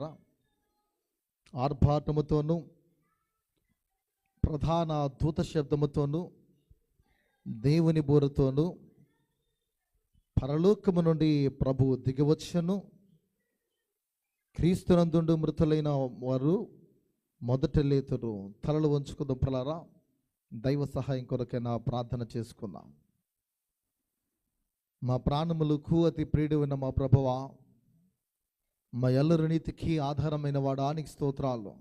పిల్లరా ఆర్భాటముతోనూ ప్రధాన దూత శబ్దముతోనూ దేవుని బోరుతోనూ పరలోకము నుండి ప్రభు దిగవచ్చును. క్రీస్తునందుండు మృతులైన వారు మొదట లేతురు. తలలు వంచుకుందాం పిల్లరా దైవ సహాయం కొరకైనా ప్రార్థన చేసుకున్నాం. మా ప్రాణములకు అతి ప్రియుడైన మా ప్రభువా మా ఎల్లరి నీతికి ఆధారమైన వాడానికి స్తోత్రాలు.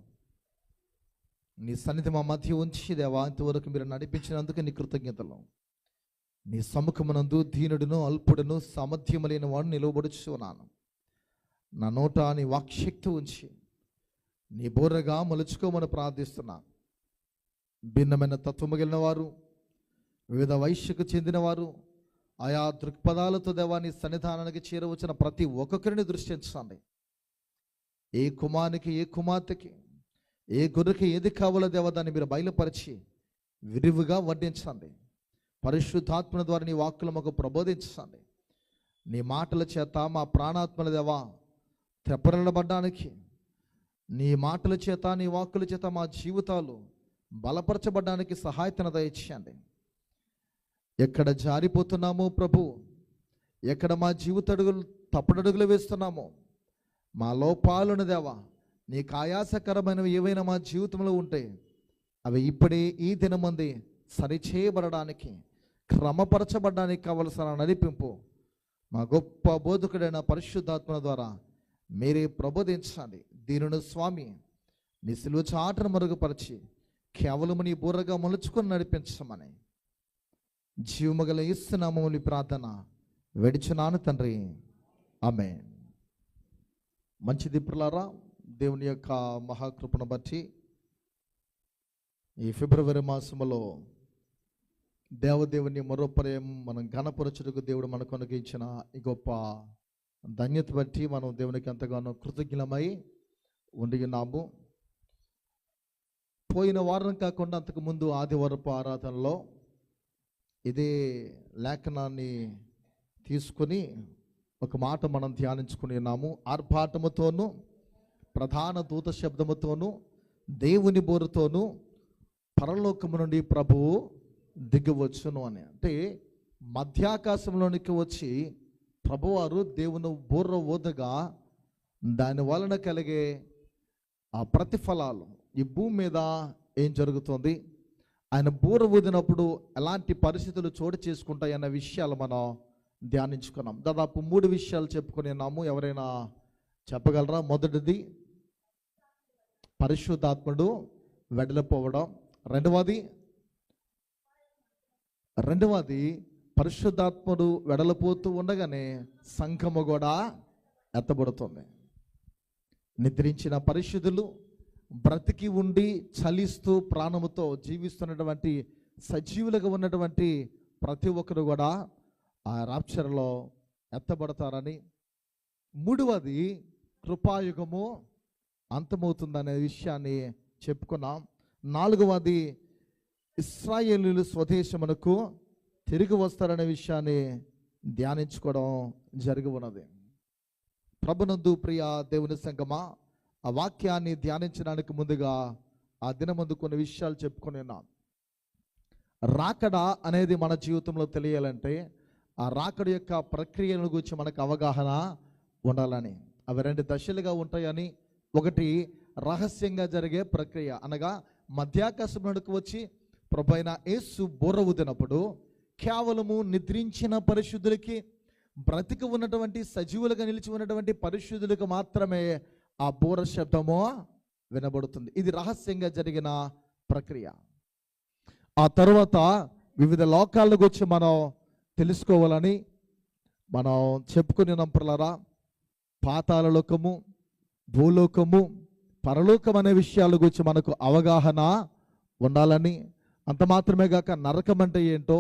నీ సన్నిధి మా మధ్య ఉంచి దేవా ఇంతవరకు మీరు నడిపించినందుకు నీ కృతజ్ఞతలు. నీ సముఖమునందు దీనుడును అల్పుడును సామర్థ్యము లేని వాడు నిలవబడుచున్నాను. నా నోట నీ వాక్శక్తి ఉంచి నీ బోర్రగా మలుచుకోమని ప్రార్థిస్తున్నా. భిన్నమైన తత్వము కలిగిన వారు వివిధ వైశ్యకు చెందినవారు ఆయా దృక్పథాలతో దేవాన్ని సన్నిధానానికి చేరవచ్చిన ప్రతి ఒక్కొక్కరిని దృష్టించండి. ఏ కుమారునికి ఏ కుమార్తెకి ఏ గొర్రెకి ఏది కావాలో దేవ దాన్ని మీరు బయలుపరిచి విరివిగా వర్ణించండి. పరిశుద్ధాత్మల ద్వారా నీ వాక్కులు మాకు ప్రబోధించండి. నీ మాటల చేత మా ప్రాణాత్మల దేవా తెప్పరబడ్డానికి నీ మాటల చేత నీ వాక్కుల చేత మా జీవితాలు బలపరచబడ్డానికి సహాయతను దయచేయండి. ఎక్కడ జారిపోతున్నామో ప్రభు ఎక్కడ మా జీవిత అడుగులు తప్పుడడుగులు వేస్తున్నామో మా లోపాలను దేవా నీకు ఆయాసకరమైనవి ఏవైనా మా జీవితంలో ఉంటే అవి ఇప్పుడే ఈ దినమంది సరిచేయబడడానికి క్రమపరచబడడానికి కావలసిన నడిపింపు మా గొప్ప బోధకుడైన పరిశుద్ధాత్మ ద్వారా మీరే ప్రబోధించాలి దీనిని స్వామి నీ సిలువ చాటను మరుగుపరిచి కేవలం నీ బూరగా మలుచుకొని నడిపించమని జీవమగల ఇస్తున్నామని ప్రార్థన వెడిచున్నాను తండ్రి. ఆమె మంచిది దిప్పులారా దేవుని యొక్క మహాకృపను బట్టి ఈ ఫిబ్రవరి మాసములో దేవదేవుని మరో ప్రేమ మనం ఘనపరచుటకు దేవుడు మనకు అనుగించిన ఈ గొప్ప ధన్యత బట్టి మనం దేవునికి ఎంతగానో కృతజ్ఞమై ఉండి ఉన్నాము పోయిన వారం కాకుండా అంతకు ముందు ఆదివారపు ఆరాధనలో ఇదే లేఖనాన్ని తీసుకొని ఒక మాట మనం ధ్యానించుకుని ఉన్నాము. ఆర్భాటముతోనూ ప్రధాన దూత శబ్దముతోనూ దేవుని బోరుతోనూ పరలోకము నుండి ప్రభువు దిగవచ్చును అని. అంటే మధ్యాకాశంలోనికి వచ్చి ప్రభువారు దేవుని బోర్ర ఓదగా దాని వలన కలిగే ఆ ప్రతిఫలాలు ఈ భూమి మీద ఏం జరుగుతుంది? ఆయన బూర ఊదినప్పుడు ఎలాంటి పరిస్థితులు చోటు చేసుకుంటాయన్న విషయాలు మనం ధ్యానించుకున్నాం. దాదాపు మూడు విషయాలు చెప్పుకొని ఉన్నాము. ఎవరైనా చెప్పగలరా? మొదటిది పరిశుద్ధాత్ముడు వెడలిపోవడం. రెండవది రెండవది పరిశుద్ధాత్ముడు వెడలిపోతూ ఉండగానే సంఘము కూడా ఎత్తబడుతుంది. నిద్రించిన పరిశుద్ధులు బ్రతికి ఉండి చలిస్తూ ప్రాణముతో జీవిస్తున్నటువంటి సజీవులుగా ఉన్నటువంటి ప్రతి ఒక్కరు కూడా ఆ రాప్చర్లో ఎత్తబడతారని మూడవది కృపాయుగము అంతమవుతుందనే విషయాన్ని చెప్పుకున్నాం. నాలుగవది ఇస్రాయేలీలు స్వదేశమునకు తిరిగి వస్తారనే విషయాన్ని ధ్యానించుకోవడం జరిగి ఉన్నది. ప్రభునందు ప్రియ దేవుని సంగమా ఆ వాక్యాన్ని ధ్యానించడానికి ముందుగా ఆ దినమందు కొన్ని విషయాలు చెప్పుకొని ఉన్నాం. రాకడ అనేది మన జీవితంలో తెలియాలంటే ఆ రాకడ యొక్క ప్రక్రియను గురించి మనకు అవగాహన ఉండాలని. అవి రెండు దశలుగా ఉంటాయని ఒకటి రహస్యంగా జరిగే ప్రక్రియ. అనగా మధ్యాకాశంలోకి వచ్చి ప్రభు అయిన యేసు బుర్ర ఊదినప్పుడు కేవలము నిద్రించిన పరిశుద్ధులకి బ్రతికి ఉన్నటువంటి సజీవులుగా నిలిచి ఉన్నటువంటి పరిశుద్ధులకు మాత్రమే ఆ బోర శబ్దము వినబడుతుంది. ఇది రహస్యంగా జరిగిన ప్రక్రియ. ఆ తర్వాత వివిధ లోకాలకు వచ్చి మనం తెలుసుకోవాలని మనం చెప్పుకుని ప్రలరా. పాతాలలోకము భూలోకము పరలోకం అనే విషయాల గురించి మనకు అవగాహన ఉండాలని. అంత మాత్రమే కాక నరకం అంటే ఏంటో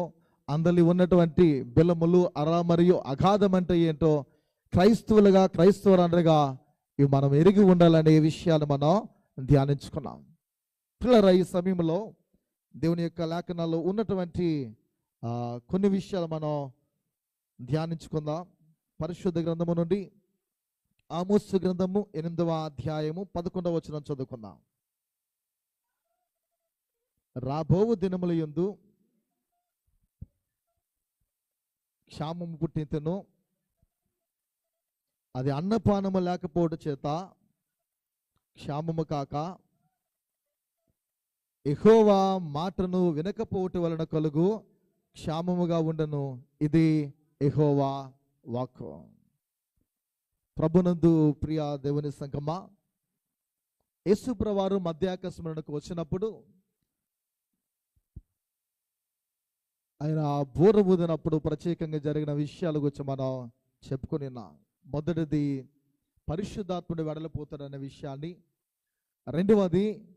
అందరి ఉన్నటువంటి బిలములు అర మరియు అగాధం అంటే ఏంటో క్రైస్తవులుగా క్రైస్తవులండగా ఇవి మనం ఎరిగి ఉండాలనే విషయాలు మనం ధ్యానించుకున్నాం. పిల్లరా ఈ సమయంలో దేవుని యొక్క లేఖనాల్లో ఉన్నటువంటి కొన్ని విషయాలు మనం ధ్యానించుకుందాం. పరిశుద్ధ గ్రంథము నుండి ఆమోసు గ్రంథము ఎనిమిదవ అధ్యాయము పదకొండవ వచనం చదువుకుందాం. రాబోవు దినముల యందు క్షామము పుట్టింతను అది అన్నపానము లేకపోవట చేత క్షామము కాక ఎహోవా మాటను వినకపోవటం వలన కలుగు. క్షామముగా ఉండను. ఇది ఎహోవా వాక్కు. ప్రభునందు ప్రియ దేవుని సంగమా యేసుప్రవారు మధ్యాకస్మరణకు వచ్చినప్పుడు ఆయన బూర ఊదినప్పుడు ప్రత్యేకంగా జరిగిన విషయాల గురించి మనం చెప్పుకుని మొదటిది పరిశుద్ధాత్ముడు వెడలిపోతాడనే విషయాన్ని. రెండవది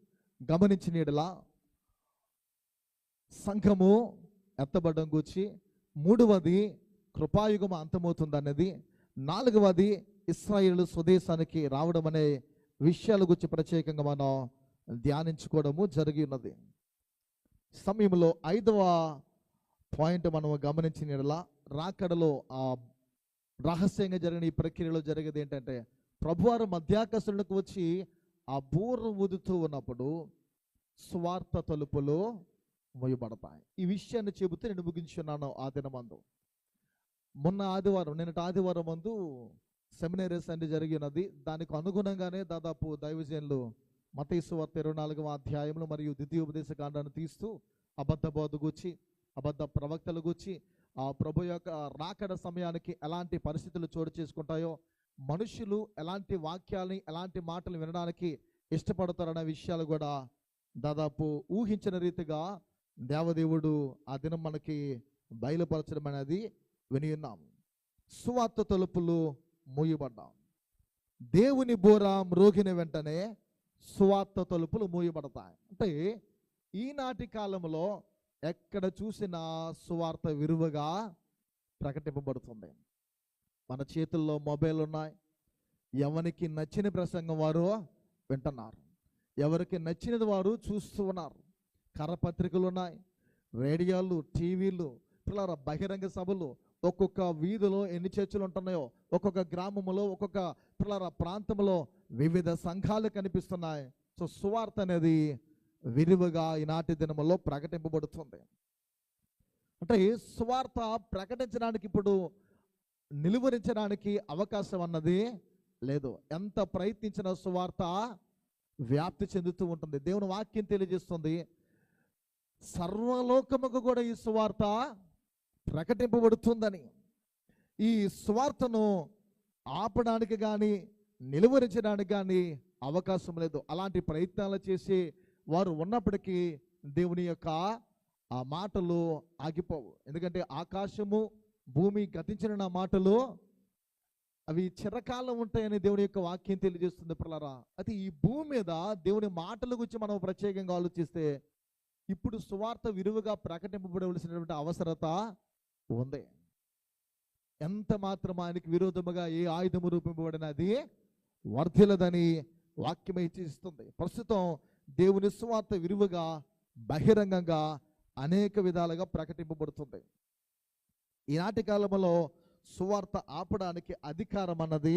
గమనించిన యెడల సంఘము ఎత్తబడడం గూర్చి మూడవది కృపాయుగం అంతమవుతుందన్నది నాలుగవది ఇస్రాయేల్ స్వదేశానికి రావడం అనే విషయాల గురించి ప్రత్యేకంగా మనం ధ్యానించుకోవడము జరిగి ఉన్నది సమయంలో ఐదవ పాయింట్ మనం గమనించిన రాకడలో ఆ రహస్యంగా జరిగిన ఈ ప్రక్రియలో జరిగేది ఏంటంటే ప్రభువారు మధ్యాకర్షణకు వచ్చి ఆ బూర ఊదుతూ ఉన్నప్పుడు స్వార్థ తలుపులో మొయ్యబడతాయి. ఈ విషయాన్ని చెబుతూ నేను ముగించున్నాను ఆ దినమందు. మొన్న ఆదివారం నిన్నటి ఆదివారం ముందు సెమినరీస్ అనేది జరిగినది. దానికి అనుగుణంగానే దాదాపు దైవజనులు మతీసు వార్త ఇరవై నాలుగవ అధ్యాయంలో మరియు ద్వితీయోపదేశ కాండాన్ని తీస్తూ అబద్ధ బోధ గూర్చి అబద్ధ ప్రవక్తల గూర్చి ఆ ప్రభు యొక్క రాకడ సమయానికి ఎలాంటి పరిస్థితులు చోటు చేసుకుంటాయో మనుషులు ఎలాంటి వాక్యాలని ఎలాంటి మాటలు వినడానికి ఇష్టపడతారనే విషయాలు కూడా దాదాపు ఊహించిన రీతిగా దేవదేవుడు ఆ దినం మనకి బయలుపరచడం అనేది విని ఉన్నాం సువార్త తలుపులు మూయబడ్డాం. దేవుని బోర మ్రోగిన వెంటనే సువార్త తలుపులు మూయబడతాయి. అంటే ఈనాటి కాలంలో ఎక్కడ చూసినా సువార్త విరువగా ప్రకటింపబడుతుంది. మన చేతుల్లో మొబైల్ ఉన్నాయి ఎవరికి నచ్చిన ప్రసంగం వారు వింటున్నారు. ఎవరికి నచ్చినది వారు చూస్తూ ఉన్నారు. కరపత్రికలు ఉన్నాయి రేడియోలు టీవీలు పిల్లల బహిరంగ సభలు ఒక్కొక్క వీధిలో ఎన్ని చర్చలు ఉంటున్నాయో ఒక్కొక్క గ్రామంలో ఒక్కొక్క పిల్లల ప్రాంతంలో వివిధ సంఘాలు కనిపిస్తున్నాయి. సో సువార్త అనేది విరివిగా ఈనాటి దినములో ప్రకటింపబడుతుంది. అంటే సువార్త ప్రకటించడానికి ఇప్పుడు నిలువరించడానికి అవకాశం అన్నది లేదు. ఎంత ప్రయత్నించిన సువార్త వ్యాప్తి చెందుతూ ఉంటుంది. దేవుని వాక్యం తెలియజేస్తుంది. సర్వలోకముకు కూడా ఈ సువార్త ప్రకటింపబడుతుందని. ఈ సువార్తను ఆపడానికి కానీ నిలువరించడానికి కానీ అవకాశం లేదు. అలాంటి ప్రయత్నాలు చేసి వారు ఉన్నప్పటికీ దేవుని యొక్క ఆ మాటలు ఆగిపోవు. ఎందుకంటే ఆకాశము భూమి గతించిన నా మాటలు అవి చిరకాలం ఉంటాయని దేవుని యొక్క వాక్యం తెలియజేస్తుంది పిల్లరా. అయితే ఈ భూమి మీద దేవుని మాటల గురించి మనం ప్రత్యేకంగా ఆలోచిస్తే ఇప్పుడు సువార్త విరువుగా ప్రకటింపబడవలసినటువంటి అవసరత ఉంది. ఎంత మాత్రం ఆయనకి విరోధముగా ఏ ఆయుధము రూపింపబడినది వర్ధిలదని వాక్యం చేస్తుంది ప్రస్తుతం దేవుని సువార్త విరువుగా బహిరంగంగా అనేక విధాలుగా ప్రకటింపబడుతుంది. ఈనాటి కాలంలో సువార్త ఆపడానికి అధికారం అన్నది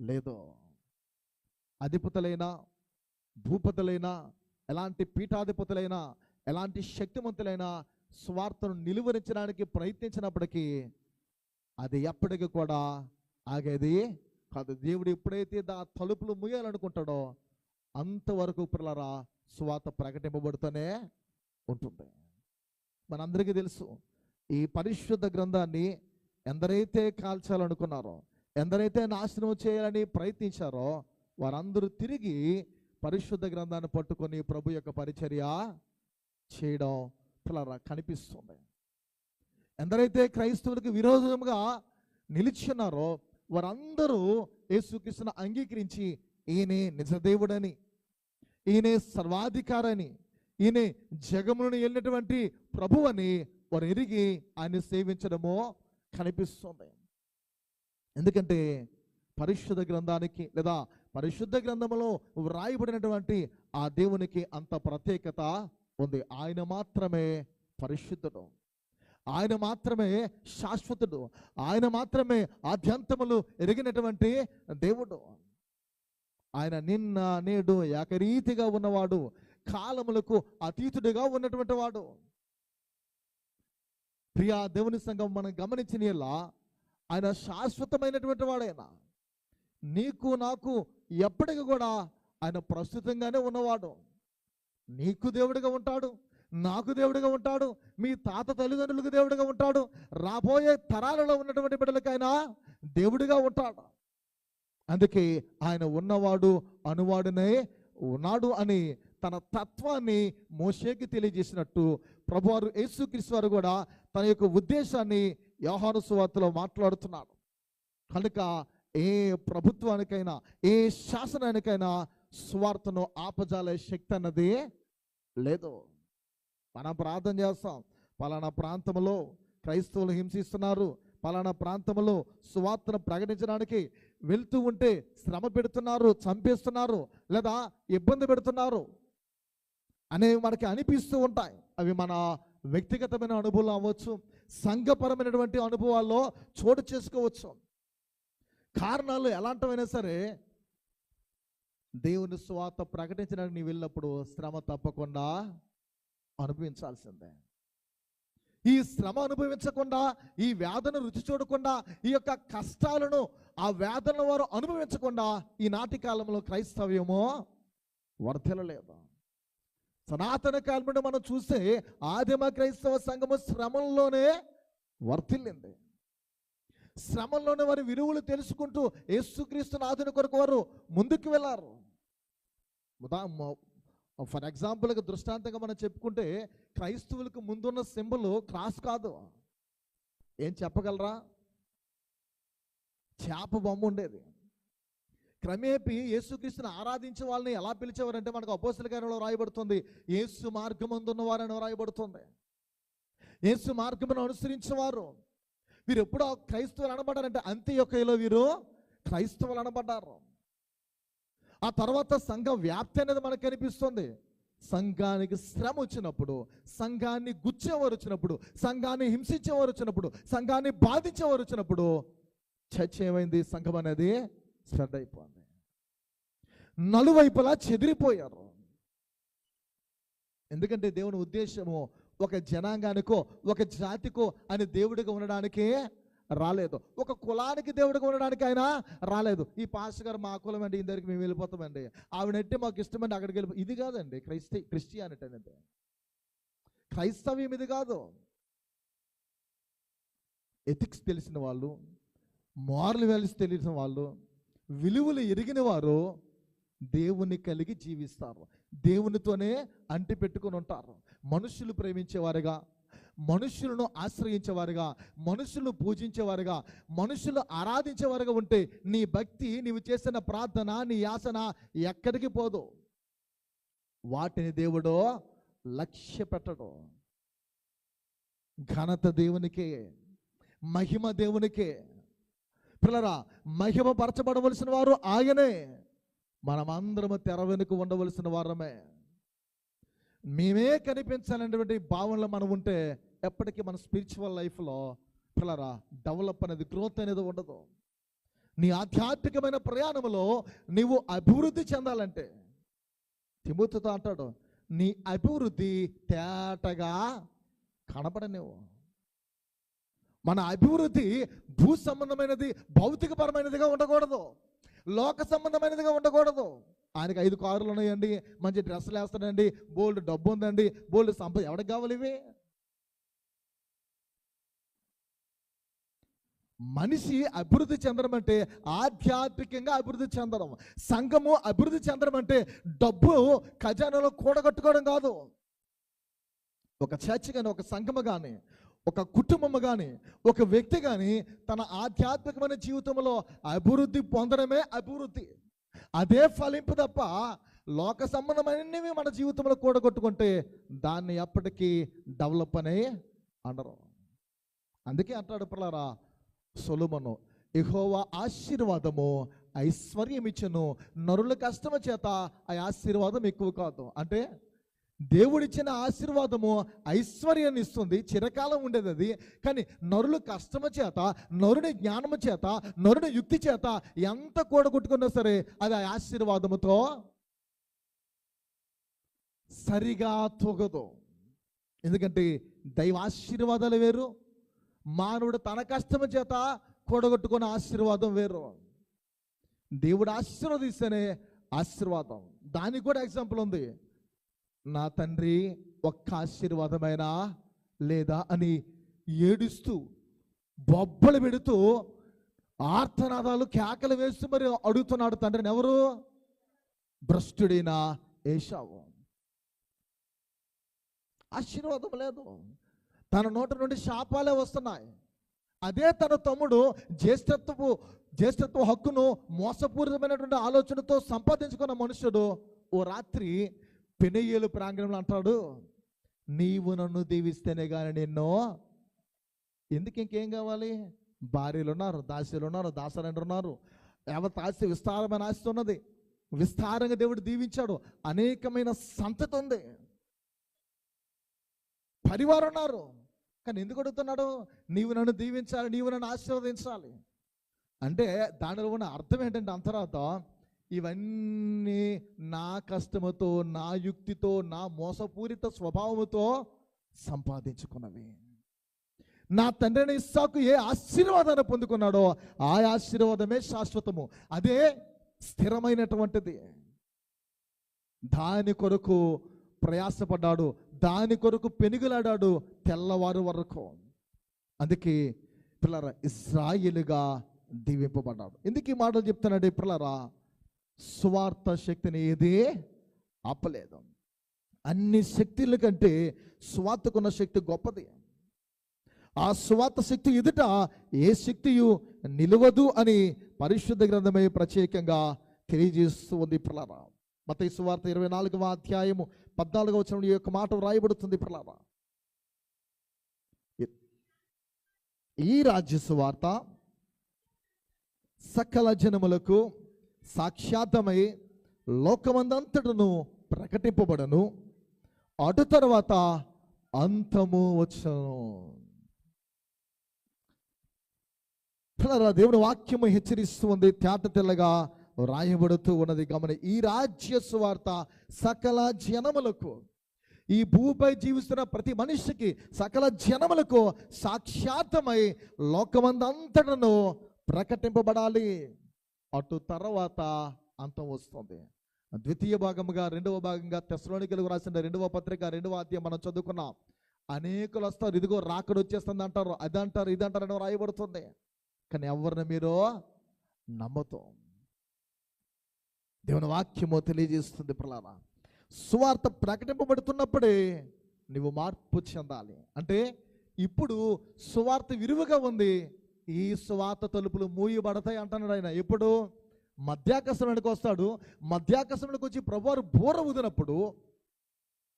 లేదు. అధిపతులైన భూపతులైనా ఎలాంటి పీఠాధిపతులైన ఎలాంటి శక్తివంతులైన స్వార్థను నిలువరించడానికి ప్రయత్నించినప్పటికీ అది ఎప్పటికీ కూడా ఆగేది కాదు. దేవుడు ఎప్పుడైతే దా తలుపులు ముయ్యాలనుకుంటాడో అంతవరకు పిల్లరా స్వాత ప్రకటింపబడుతూనే ఉంటుంది. మనందరికీ తెలుసు ఈ పరిశుద్ధ గ్రంథాన్ని ఎందరైతే కాల్చాలనుకున్నారో ఎందరైతే నాశనం చేయాలని ప్రయత్నించారో వారందరూ తిరిగి పరిశుద్ధ గ్రంథాన్ని పట్టుకొని ప్రభు యొక్క పరిచర్య చేయడం పిల్లరా కనిపిస్తుంది. ఎందరైతే క్రైస్తవులకు విరోధంగా నిలిచున్నారో వారందరూ యేసుకృష్ణ అంగీకరించి ఈయనే నిజదేవుడని ఈయనే సర్వాధికారని ఈయనే జగమును వెళ్ళినటువంటి ప్రభు అని వారు ఎరిగి ఆయన సేవించడమో కనిపిస్తుంది. ఎందుకంటే పరిశుద్ధ గ్రంథానికి లేదా పరిశుద్ధ గ్రంథములో వ్రాయబడినటువంటి ఆ దేవునికి అంత ప్రత్యేకత ఉంది. ఆయన మాత్రమే పరిశుద్ధుడు. ఆయన మాత్రమే శాశ్వతుడు. ఆయన మాత్రమే ఆద్యంతములు ఎరిగినటువంటి దేవుడు. ఆయన నిన్న నేడు ఏకరీతిగా ఉన్నవాడు. కాలములకు అతీతుడిగా ఉన్నటువంటి వాడు. ప్రియా దేవుని సంఘం మనం గమనించిన ఆయన శాశ్వతమైనటువంటి వాడైనా. నీకు నాకు ఎప్పటికి కూడా ఆయన ప్రస్తుతంగానే ఉన్నవాడు. నీకు దేవుడిగా ఉంటాడు నాకు దేవుడిగా ఉంటాడు మీ తాత తల్లిదండ్రులకు దేవుడిగా ఉంటాడు రాబోయే తరాలలో ఉన్నటువంటి బిడ్డలకైనా దేవుడిగా ఉంటాడు. అందుకే ఆయన ఉన్నవాడు అనువాడునే ఉన్నాడు అని తన తత్వాన్ని మోషేకి తెలియజేసినట్టు ప్రభువారు యేసుక్రీస్తు వారు కూడా తన యొక్క ఉద్దేశాన్ని వ్యవహార సువార్తలో మాట్లాడుతున్నాడు కనుక ఏ ప్రభుత్వానికైనా ఏ శాసనానికైనా స్వార్థను ఆపజాలే శక్తి అన్నది లేదు. మనం ప్రార్థన చేస్తాం. పలానా ప్రాంతంలో క్రైస్తవులు హింసిస్తున్నారు. పలానా ప్రాంతంలో సువార్తను ప్రకటించడానికి వెళ్తూ ఉంటే శ్రమ పెడుతున్నారు చంపేస్తున్నారు లేదా ఇబ్బంది పెడుతున్నారు అనేవి మనకి అనిపిస్తూ ఉంటాయి. అవి మన వ్యక్తిగతమైన అనుభవాలు అవ్వచ్చు సంఘపరమైనటువంటి అనుభవాల్లో చోటు చేసుకోవచ్చు. కారణాలు ఎలాంటివైనా సరే దేవుని స్వాత ప్రకటించడానికి నీ వెళ్ళినప్పుడు శ్రమ తప్పకుండా అనుభవించాల్సిందే. ఈ శ్రమ అనుభవించకుండా ఈ వేదన రుచి చూడకుండా ఈ యొక్క కష్టాలను ఆ వేదన వారు అనుభవించకుండా ఈనాటి కాలంలో క్రైస్తవ్యము వర్ధలలేదు సనాతన కాలం మనం చూస్తే ఆదిమ క్రైస్తవ సంఘము శ్రమంలోనే వర్ధిల్లింది. శ్రమంలోనే వారి విలువలు తెలుసుకుంటూ యేసుక్రీస్తు నాథుని కొరకు వారు ముందుకు వెళ్ళారు. ఫర్ ఎగ్జాంపుల్గా దృష్టాంతంగా మనం చెప్పుకుంటే క్రైస్తవులకు ముందున్న సింబల్ క్రాస్ కాదు. ఏం చెప్పగలరా? చేప బొమ్మ ఉండేది. క్రమేపీ యేసుక్రీస్తుని ఆరాధించే వాళ్ళని ఎలా పిలిచేవారంటే మనకు అపోస్తుల కార్యంలో రాయబడుతుంది యేసు మార్గమందున్న వారని రాయబడుతుంది. యేసు మార్గమును అనుసరించేవారు. వీరు ఎప్పుడో క్రైస్తవులు అనబడ్డారంటే అంత్యొక్కలో వీరు క్రైస్తవులు అనబడ్డారు. ఆ తర్వాత సంఘ వ్యాప్తి అనేది మనకు కనిపిస్తుంది. సంఘానికి శ్రమ వచ్చినప్పుడు సంఘాన్ని గుచ్చేవారు వచ్చినప్పుడు సంఘాన్ని హింసించేవారు వచ్చినప్పుడు సంఘాన్ని బాధించేవారు వచ్చినప్పుడు చర్చ ఏమైంది? సంఘం అనేది స్ప్రెడ్ అయిపోయింది. నలువైపులా చెదిరిపోయారు. ఎందుకంటే దేవుని ఉద్దేశము ఒక జనాంగానికో ఒక జాతికో అని దేవుడిగా ఉండడానికే రాలేదు. ఒక కులానికి దేవుడిగా ఉండడానికి ఆయన రాలేదు. ఈ పాస్టర్ గారు మా కులం అండి ఇందరికి మేము వెళ్ళిపోతామండి. ఆవిడంటే మాకు ఇష్టమండి అక్కడికి వెళ్ళిపో ఇది కాదండి క్రైస్తి క్రిస్టియానిటీ అనేది క్రైస్తవ్యం ఇది కాదు. ఎథిక్స్ తెలిసిన వాళ్ళు మారల్ వాల్యూస్ తెలిసిన వాళ్ళు విలువలు ఎరిగిన వారు దేవుని కలిగి జీవిస్తారు. దేవునితోనే అంటి పెట్టుకొని ఉంటారు. మనుషులు ప్రేమించేవారుగా మనుషులను ఆశ్రయించేవారుగా మనుషులను పూజించేవారుగా మనుషులు ఆరాధించేవారుగా ఉంటే నీ భక్తి నీవు చేసిన ప్రార్థన నీ యాసన ఎక్కడికి పోదు. వాటిని దేవుడు లక్ష్య పెట్టడు. ఘనత దేవునికే మహిమ దేవునికే. పిల్లరా మహిమ పరచబడవలసిన వారు ఆయనే. మనమందరము తెర వెనుక ఉండవలసిన వారమే. మేమే కనిపించాలనేటువంటి భావనలో మనం ఉంటే ఎప్పటికీ మన స్పిరిచువల్ లైఫ్లో పిల్లరా డెవలప్ అనేది గ్రోత్ అనేది ఉండదు. నీ ఆధ్యాత్మికమైన ప్రయాణంలో నీవు అభివృద్ధి చెందాలంటే తిమోతితో అంటాడు నీ అభివృద్ధి తేటగా కనపడనివ్వు. మన అభివృద్ధి భూ సంబంధమైనది భౌతికపరమైనదిగా ఉండకూడదు. లోక సంబంధమైనదిగా ఉండకూడదు. ఆయనకి ఐదు కారులు ఉన్నాయండి మంచి డ్రెస్సులు వేస్తాడండి బోల్డ్ డబ్బు ఉందండి బోల్డ్ సంపద ఎవరికి కావాలి ఇవి? మనిషి అభివృద్ధి చెందడం అంటే ఆధ్యాత్మికంగా అభివృద్ధి చెందడం. సంఘము అభివృద్ధి చెందడం అంటే డబ్బు ఖజానాలో కూడగట్టుకోవడం కాదు. ఒక చర్చ్ కానీ ఒక సంఘము కానీ ఒక కుటుంబము కానీ ఒక వ్యక్తి కానీ తన ఆధ్యాత్మికమైన జీవితంలో అభివృద్ధి పొందడమే అభివృద్ధి. అదే ఫలింపు తప్ప లోక సంబంధమైనవి మన జీవితంలో కూడగొట్టుకుంటే దాన్ని ఎప్పటికీ డెవలప్ అనే అనరు అందుకే అంటాడు పిల్లరా సొలుమను ఎహోవా ఆశీర్వాదము ఐశ్వర్యం ఇచ్చను నరుల కష్టము చేత ఆ ఆశీర్వాదం ఎక్కువ కాదు. అంటే దేవుడిచ్చిన ఆశీర్వాదము ఐశ్వర్యాన్ని ఇస్తుంది. చిరకాలం ఉండేది అది. కానీ నరులు కష్టము చేత నరుని జ్ఞానము చేత నరుని యుక్తి చేత ఎంత కూడగొట్టుకున్నా సరే అది ఆ ఆశీర్వాదముతో సరిగా తొగదు. ఎందుకంటే దైవ ఆశీర్వాదాలు వేరు మానవుడు తన కష్టము చేత కూడగొట్టుకున్న ఆశీర్వాదం వేరు. దేవుడు ఆశీర్వదిస్తేనే ఆశీర్వాదం. దానికి కూడా ఎగ్జాంపుల్ ఉంది. నా తండ్రి ఒక్క ఆశీర్వాదమైనా లేదా అని ఏడుస్తూ బొబ్బలు పెడుతూ ఆర్తనాదాలు కేకలు వేస్తూ మరి అడుగుతున్నాడు తండ్రిని. ఎవరు? భ్రష్టుడైన ఏషావు. ఆశీర్వాదం లేదు. తన నోట నుండి శాపాలే వస్తున్నాయి. అదే తన తమ్ముడు జ్యేష్ఠత్వపు జ్యేష్ఠత్వ హక్కును మోసపూరితమైనటువంటి ఆలోచనతో సంపాదించుకున్న మనుషుడు ఓ రాత్రి పెనయ్యేలు ప్రాంగణంలో అంటాడు నీవు నన్ను దీవిస్తేనే కానీ నిన్ను ఎందుకు ఇంకేం కావాలి? భార్యలు ఉన్నారు దాసీలు ఉన్నారు దాసరండ్రు ఉన్నారు. యావత్ ఆస్తి విస్తారమైన ఆస్తి ఉన్నది. విస్తారంగా దేవుడు దీవించాడు. అనేకమైన సంతతి ఉంది. పరివారం ఉన్నారు. కానీ ఎందుకు అడుగుతున్నాడు? నీవు నన్ను దీవించాలి నీవు నన్ను ఆశీర్వదించాలి. అంటే దానిలో ఉన్న అర్థం ఏంటంటే అంతరార్థం ఇవన్నీ నా కష్టముతో నా యుక్తితో నా మోసపూరిత స్వభావముతో సంపాదించుకున్నవి. నా తండ్రిని ఇస్సాకు ఏ ఆశీర్వాదాన్ని పొందుకున్నాడో ఆ ఆశీర్వాదమే శాశ్వతము. అదే స్థిరమైనటువంటిది. దాని కొరకు ప్రయాసపడ్డాడు దాని కొరకు పెనుగులాడాడు తెల్లవారు వరకు. అందుకే పిల్లరా ఇస్రాయిలుగా దీవింపబడ్డాడు. ఎందుకు ఈ మాటలు చెప్తున్నాడు పిల్లరా? స్వార్థ శక్తిని ఏది ఆపలేదు. అన్ని శక్తుల కంటే స్వార్థకున్న శక్తి గొప్పది. ఆ స్వార్థ శక్తి ఎదుట ఏ శక్తియు నిలవదు అని పరిశుద్ధ గ్రంథమే ప్రత్యేకంగా తెలియజేస్తుంది ఉంది మత సువార్త ఇరవై నాలుగవ అధ్యాయము పద్నాలుగవ వచ్చిన ఈ యొక్క మాట వ్రాయబడుతుంది పిల్లరా. ఈ రాజ్య సువార్త సకల జనములకు సాక్షాత్తమై లోకమందంతటను ప్రకటింపబడను. అటు తర్వాత అంతము వచ్చను. దేవుని వాక్యము హెచ్చరిస్తూ ఉంది తేట తెల్లగా రాయబడుతూ ఉన్నది. గమని ఈ రాజ్య సువార్త సకల జనములకు ఈ భూపై జీవిస్తున్న ప్రతి మనిషికి సకల జనములకు సాక్షాత్తమై లోకమందంతటను ప్రకటింపబడాలి. అటు తర్వాత అంతం వస్తుంది. ద్వితీయ భాగముగా రెండవ భాగంగా తెసలోనికలకు రాసిన రెండవ పత్రిక రెండవ అధ్యాయం మనం చదువుకున్నాం. అనేకులు వస్తారు. ఇదిగో రాకడు వచ్చేస్తుంది అంటారు. అదంటారు అంటారు ఇది అని రాయబడుతుంది కానీ ఎవరిని మీరు నమ్మతో దేవుని వాక్యము తెలియజేస్తుంది ప్రలాన సువార్త ప్రకటింపబడుతున్నప్పుడే నువ్వు మార్పు చెందాలి. అంటే ఇప్పుడు సువార్త విరువుగా ఉంది. ఈ స్వాత తలుపులు మూయబడతాయి అంటున్నాడు ఆయన. ఎప్పుడు? మధ్యాకర్షణకు వస్తాడు. మధ్యాకర్షణకు వచ్చి ప్రభువారు బోర ఊదినప్పుడు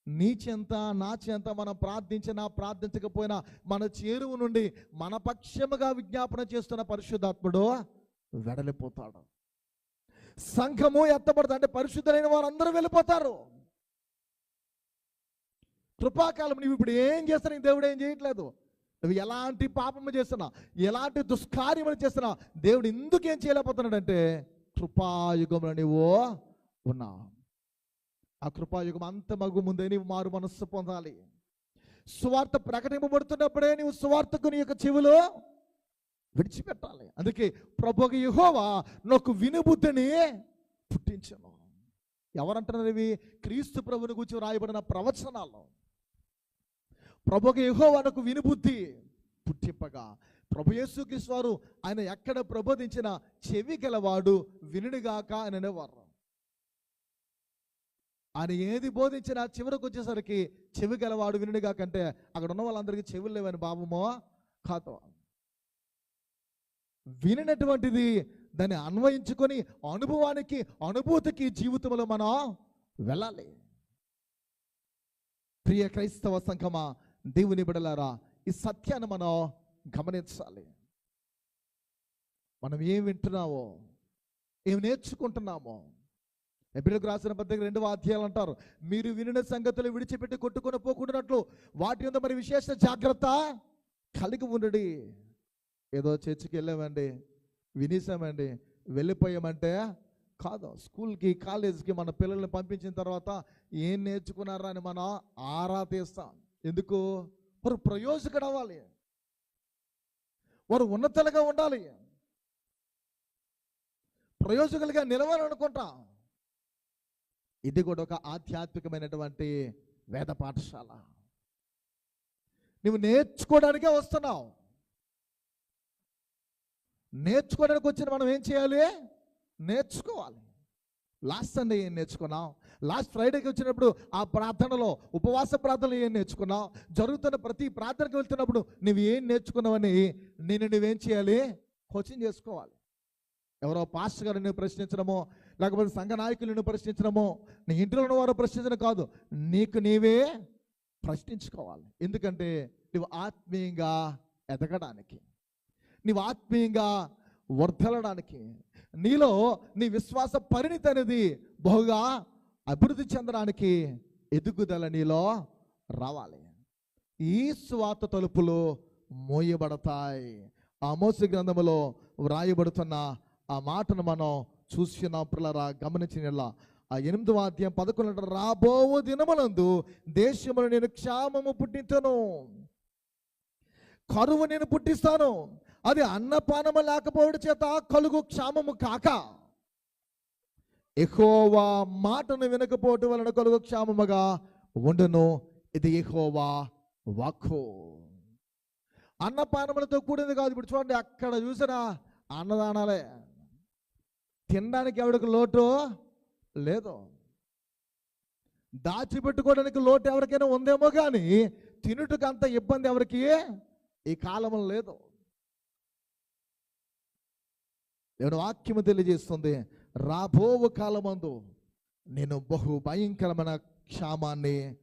నీ చెంత నా చెంత మనం ప్రార్థించినా ప్రార్థించకపోయినా మన చేరువు నుండి మన పక్షముగా విజ్ఞాపన చేస్తున్న పరిశుద్ధాత్ముడు వెడలిపోతాడు. సంఘము ఎత్తబడుతుంది అంటే పరిశుద్ధులైన వారు అందరూ వెళ్ళిపోతారు. కృపాకాలం నువ్వు ఇప్పుడు ఏం చేస్తాను దేవుడు ఏం చేయట్లేదు. నువ్వు ఎలాంటి పాపము చేస్తున్నా ఎలాంటి దుష్కార్యములు చేస్తున్నా దేవుడు ఎందుకు ఏం చేయలేకపోతున్నాడంటే కృపాయుగంలో నువ్వు ఉన్నా. ఆ కృపాయుగం అంత మగు ముందే నీవు మారు మనస్సు పొందాలి. సువార్త ప్రకటింపబడుతున్నప్పుడే నీవు సువార్తకు నీ యొక్క చెవిలో విడిచిపెట్టాలి. అందుకే ప్రభుకి యెహోవా నాకు వినుబుద్ధిని పుట్టించను. ఎవరంటున్నారు ఇవి? క్రీస్తు ప్రభుని గురించి రాయబడిన ప్రవచనాలు. ప్రభుకి యెహోవానకు వినుబుద్ధి పుట్టింపగా. ప్రభు యేసుక్రీస్తు వారు ఆయన ఎక్కడ ప్రబోధించిన చెవి గలవాడు వినుడుగాక అని అనేవారు. ఆయన ఏది బోధించినా చివరికి వచ్చేసరికి చెవి గలవాడు వినుడుగా కంటే అక్కడ ఉన్న వాళ్ళందరికీ చెవులు లేవని భావమో కాదు? వినినటువంటిది దాన్ని అన్వయించుకొని అనుభవానికి అనుభూతికి జీవితంలో మనం వెళ్ళాలి. ప్రియ క్రైస్తవ సంఘమా దేవుని బిడలారా ఈ సత్యాన్ని మనం గమనించాలి. మనం ఏం వింటున్నామో ఏం నేర్చుకుంటున్నామో. ఎబ్రిలకు రాసిన పత్రిక రెండు అధ్యాయాలు అంటారు మీరు వినిన సంగతులు విడిచిపెట్టి కొట్టుకొని పోకుండానట్లు వాటి మీద మరి విశేష జాగ్రత్త కలిగి ఉండడి. ఏదో చర్చికి వెళ్ళామండి వినేసామండి వెళ్ళిపోయామంటే కాదు స్కూల్కి కాలేజీకి మన పిల్లల్ని పంపించిన తర్వాత ఏం నేర్చుకున్నారా అని మనం ఆరా తీస్తాం. ఎందుకు? వారు ప్రయోజకుడు అవ్వాలి వారు ఉన్నతలుగా ఉండాలి. ప్రయోజకులుగా నిలవాలనుకుంటాం. ఇది కూడా ఒక ఆధ్యాత్మికమైనటువంటి వేద పాఠశాల. నువ్వు నేర్చుకోవడానికే వస్తున్నావు. నేర్చుకోవడానికి వచ్చిన మనం ఏం చేయాలి? నేర్చుకోవాలి. లాస్ట్ సండే ఏం నేర్చుకున్నాం లాస్ట్ ఫ్రైడేకి వచ్చినప్పుడు ఆ ప్రార్థనలో ఉపవాస ప్రార్థనలు ఏం నేర్చుకున్నావు? జరుగుతున్న ప్రతి ప్రార్థనకు వెళ్తున్నప్పుడు నువ్వు ఏం నేర్చుకున్నావని నేను నువ్వేం చేయాలి? కోచింగ్ చేసుకోవాలి. ఎవరో పాస్టర్ గారు నువ్వు ప్రశ్నించడమో లేకపోతే సంఘ నాయకులు ప్రశ్నించడమో నీ ఇంట్లో ఉన్న వారు ప్రశ్నించడం కాదు నీకు నీవే ప్రశ్నించుకోవాలి. ఎందుకంటే నువ్వు ఆత్మీయంగా ఎదగడానికి నీవు ఆత్మీయంగా వర్ధలడానికి నీలో నీ విశ్వాస పరిణితి అనేది బహుగా అభివృద్ధి చెందడానికి ఎదుగుదల నీలో రావాలి. ఈ స్వాత తలుపులు మోయబడతాయి. ఆ గ్రంథములో వ్రాయబడుతున్న ఆ మాటను మనం చూసిన పిల్లరా గమనించిన ఆ ఎనిమిదవ అధ్యాయం పదకొండు రాబో దినములందు దేశములు నేను క్షామము పుట్టించను. కరువు నేను పుట్టిస్తాను. అది అన్నపానము లేకపోవడం చేత కలుగు క్షామము కాక ఎహోవా మాటను వినకపోవటం వలన కలుగు క్షామముగా ఉండును. ఇది ఎహోవా వాక్కు. అన్నపానములతో కూడింది కాదు. ఇప్పుడు చూడండి అక్కడ చూసారా అన్నదానాలే. తినడానికి ఎవరికి లోటు లేదు. దాచిపెట్టుకోవడానికి లోటు ఎవరికైనా ఉందేమో కానీ తినుటకు అంత ఇబ్బంది ఎవరికి ఈ కాలంలో లేదు. దేవుని వాక్యము తెలియజేస్తుంది. రాబోవు కాలమందు నేను బహు భయంకరమైన క్షామాన్ని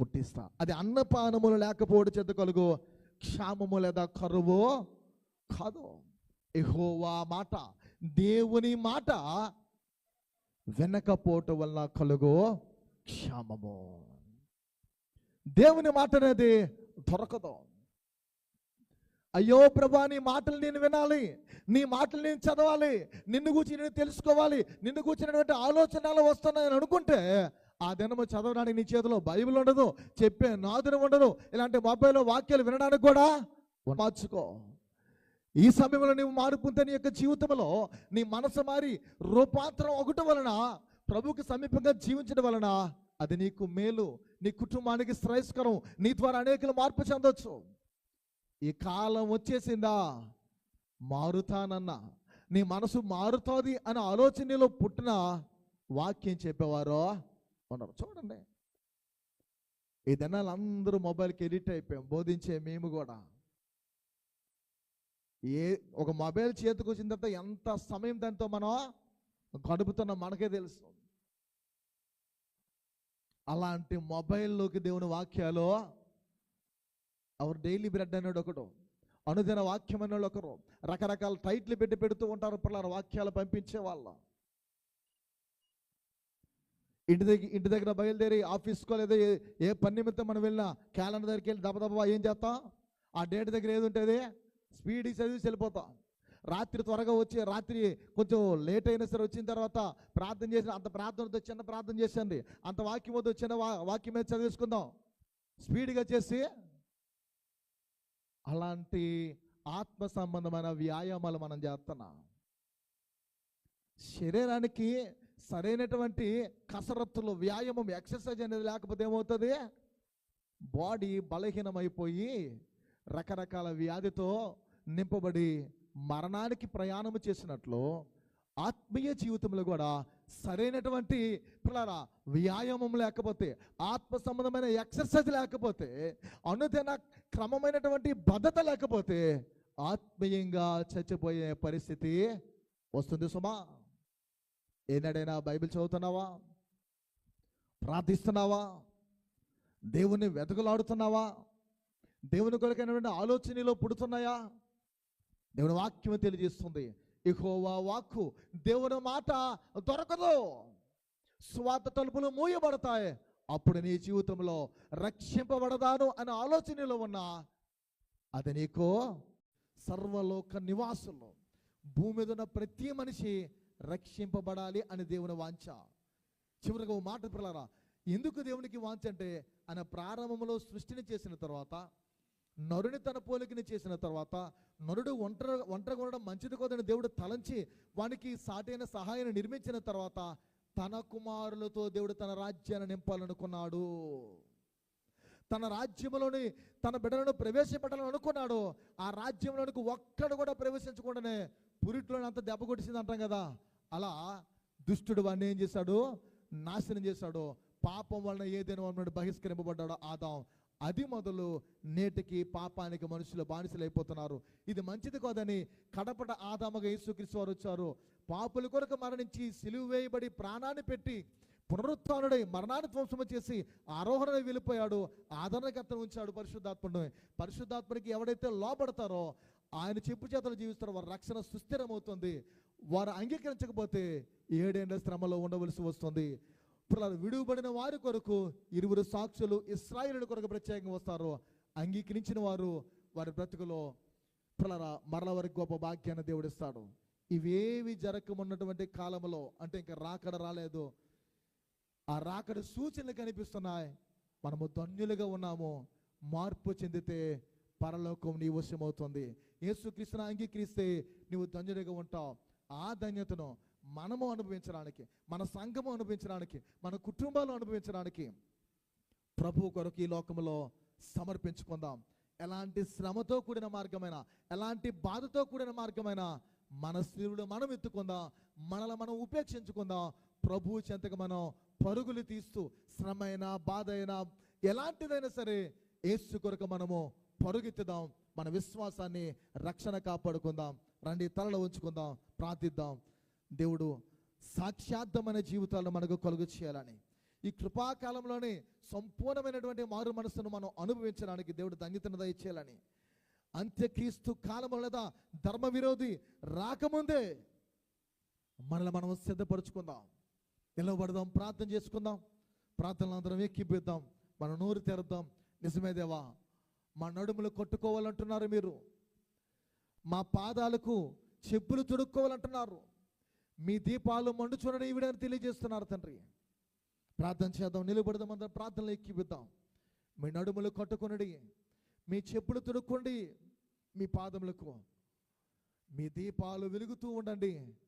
పుట్టిస్తా. అది అన్నపానములు లేకపోవడం చేత కలుగు క్షామము లేదా కరువు కాదు. ఎహోవా మాట దేవుని మాట వెనకపోవటం వల్ల కలుగు క్షామము. దేవుని మాట అనేది దొరకదు. అయ్యో ప్రభా నీ మాటలు నేను వినాలి. నీ మాటలు నేను చదవాలి. నిన్ను గురించి నేను తెలుసుకోవాలి. నిన్ను కూర్చున్నటువంటి ఆలోచనలు వస్తున్నాయని అనుకుంటే ఆ దినము చదవడానికి నీ చేతిలో బైబిల్ ఉండదు చెప్పే నాదును ఉండదు. ఇలాంటి మొబైల్లో వాక్యాలు వినడానికి కూడా మార్చుకో. ఈ సమయంలో నీవు మారుకుంటే నీ యొక్క జీవితంలో నీ మనసు మారి రూపాంతరం ఒకటి వలన ప్రభుకి సమీపంగా జీవించడం వలన అది నీకు మేలు. నీ కుటుంబానికి శ్రేయస్కరం. నీ ద్వారా అనేకలు మార్పు చెందొచ్చు. ఈ కాలం వచ్చేసిందా? మారుతానన్నా. నీ మనసు మారుతుంది అనే ఆలోచనలో పుట్టిన వాక్యం చెప్పేవారో? ఉన్నారు. చూడండి. ఈ దినాలు అందరూ మొబైల్కి ఎడిట్ అయిపోయాం. బోధించే మేము కూడా. ఏ ఒక మొబైల్ చేతికి వచ్చిన తర్వాత ఎంత సమయం దాంతో మనం గడుపుతున్న మనకే తెలుసు. అలాంటి మొబైల్లోకి దేవుని వాక్యాలు అవర్ డైలీ బ్రెడ్ అనేది ఒకడు. అనుదిన వాక్యం అనేవాళ్ళు ఒకరు. రకరకాల టైట్లు పెట్టి పెడుతూ ఉంటారు. పిల్లల వాక్యాలు పంపించే వాళ్ళ. ఇంటి దగ్గర ఇంటి దగ్గర బయలుదేరి ఆఫీస్కో లేదా ఏ- పని నిమిత్తం మనం వెళ్ళినా క్యాలెండర్ దగ్గరికి వెళ్ళి దబదబా ఏం చేస్తాం? ఆ డేట్ దగ్గర ఏది ఉంటుంది స్పీడ్ చదివి వెళ్ళిపోతాం. రాత్రి త్వరగా వచ్చి రాత్రి కొంచెం లేట్ అయినా సరే వచ్చిన తర్వాత ప్రార్థన చేసిన అంత ప్రార్థనతో చిన్న ప్రార్థన చేసండి అంత వాక్యం వద్దు చిన్న వా వాక్యం మీద చదివేసుకుందాం. స్పీడ్గా చేసి అలాంటి ఆత్మ సంబంధమైన వ్యాయామాలు మనం చేస్తున్నాం. శరీరానికి సరైనటువంటి కసరత్తులు వ్యాయామం ఎక్సర్సైజ్ అనేది లేకపోతే ఏమవుతుంది? బాడీ బలహీనమైపోయి రకరకాల వ్యాధితో నింపబడి మరణానికి ప్రయాణం చేసినట్లు ఆత్మీయ జీవితంలో కూడా సరైనటువంటి పిల్లరా వ్యాయామం లేకపోతే ఆత్మ సంబంధమైన ఎక్సర్సైజ్ లేకపోతే అనుదిన క్రమమైనటువంటి భద్రత లేకపోతే ఆత్మీయంగా చచ్చిపోయే పరిస్థితి వస్తుంది సుమా. ఏనాడైనా బైబిల్ చదువుతున్నావా? ప్రార్థిస్తున్నావా? దేవుని వెతకలాడుతున్నావా? దేవుని కొరకైనటువంటి ఆలోచనలో పుడుతున్నాయా? దేవుని వాక్యం తెలియజేస్తుంది. ఇహోవా వాక్కు దేవుని మాట దొరకదు. స్వాత తలుపులు మూయబడతాయి. అప్పుడు నీ జీవితంలో రక్షింపబడదాను అనే ఆలోచనలో ఉన్నా అది నీకు సర్వలోక నివాసులు భూమి మీద ఉన్న ప్రతి మనిషి రక్షింపబడాలి అని దేవుని వాంఛ. చివరిగా ఓ మాట పిల్లరా ఎందుకు దేవునికి వాంచంటే అంటే ఆయన ప్రారంభంలో సృష్టిని చేసిన తర్వాత నరుని తన పోలికని చేసిన తర్వాత నరుడు ఒంటరి ఒంటరి కొనడం మంచిది కోదని దేవుడు తలంచి వానికి సాటైన సహాయాన్ని నిర్మించిన తర్వాత తన కుమారులతో దేవుడు తన రాజ్యాన్ని నింపాలనుకున్నాడు. తన రాజ్యంలోని తన బిడ్డలను ప్రవేశపెట్టాలని అనుకున్నాడు. ఆ రాజ్యంలోనికి ఒక్కడు కూడా ప్రవేశించకుండానే పురిట్లోని అంత దెబ్బ కొట్టింది అంటాం కదా. అలా దుష్టుడు వాడిని ఏం చేశాడు? నాశనం చేశాడు. పాపం వలన ఏదైనా వాడు బహిష్కరింపబడ్డాడో ఆదాం. అది మొదలు నేటికి పాపానికి మనుషులు బానిసలైపోతున్నారు. ఇది మంచిది కాదని కడపట ఆదామగా యేసుక్రీస్తు వారు వచ్చారు. పాపుల కొరకు మరణించి సిలువు వేయబడి ప్రాణాన్ని పెట్టి పునరుత్డై మరణాన్ని ధ్వంసం చేసి ఆరోహణ వెళ్ళిపోయాడు. ఆదరణకర్తను ఉంచాడు పరిశుద్ధాత్మను పరిశుద్ధాత్మనికి ఎవడైతే లోపడతారో ఆయన చెప్పు చేతలు జీవిస్తారో. వారి రక్షణ సుస్థిరమవుతుంది. వారు అంగీకరించకపోతే ఏడేళ్ళ శ్రమలో ఉండవలసి వస్తుంది. విడువబడిన వారి కొరకు ఇరువురు సాక్షులు ఇస్రాయిలు కొరకు ప్రత్యేకంగా వస్తారు. అంగీకరించిన వారు వారి బ్రతుకులో పిల్లల మరల వారికి గొప్ప భాగ్యాన్ని దేవుడిస్తాడు. ఇవేవి జరగమున్నటువంటి కాలంలో అంటే ఇంకా రాకడ రాలేదు. ఆ రాకడ సూచనలు కనిపిస్తున్నాయి. మనము ధన్యులుగా ఉన్నాము. మార్పు చెందితే పరలోకం నీ వశమవుతుంది. యేసుక్రీస్తును అంగీకరిస్తే నీవు ధన్యుడిగా ఉంటావు. ఆ ధన్యతను మనము అనుభవించడానికి మన సంఘము అనుభవించడానికి మన కుటుంబాలు అనుభవించడానికి ప్రభు కొరకు ఈ లోకంలో సమర్పించుకుందాం. ఎలాంటి శ్రమతో కూడిన మార్గమైన ఎలాంటి బాధతో కూడిన మార్గమైన మన స్త్రీలు మనం ఎత్తుకుందాం మనల్ని మనం ఉపేక్షించుకుందాం. ప్రభు చెంతకు మనం పరుగులు తీస్తూ శ్రమ అయినా బాధ అయినా ఎలాంటిదైనా సరే ఏసు కొరకు మనము పరుగెత్తుదాం. మన విశ్వాసాన్ని రక్షణ కాపాడుకుందాం. రండి తలలో ఉంచుకుందాం ప్రార్థిద్దాం. దేవుడు సాక్షార్థమైన జీవితాలను మనకు కలుగు చేయాలని. ఈ కృపాకాలంలోనే సంపూర్ణమైనటువంటి మారు మనసును మనం అనుభవించడానికి దేవుడు ధన్యతను దయచేయాలని. అంత్యక్రీస్తు కాలంలో లేదా ధర్మ విరోధి రాకముందే మనల్ని మనం సిద్ధపరచుకుందాం. నిలబడదాం ప్రార్థన చేసుకుందాం. ప్రార్థనలు అందరం ఎక్కిపిద్దాం మన నోరు తెరద్దాం. నిజమే దేవా మా నడుములు కొట్టుకోవాలంటున్నారు మీరు. మా పాదాలకు చెప్పులు తుడుక్కోవాలంటున్నారు. మీ దీపాలు మండు చూడని ఈవిడని తెలియజేస్తున్నారు తండ్రి. ప్రార్థన చేద్దాం నిలబడదాం అందరం ప్రార్థనలు ఎక్కిపిద్దాం. మీ నడుములు కట్టుకొనడి మీ చెప్పులు తుడుక్కోండి మీ పాదములకు. మీ దీపాలు వెలుగుతూ ఉండండి.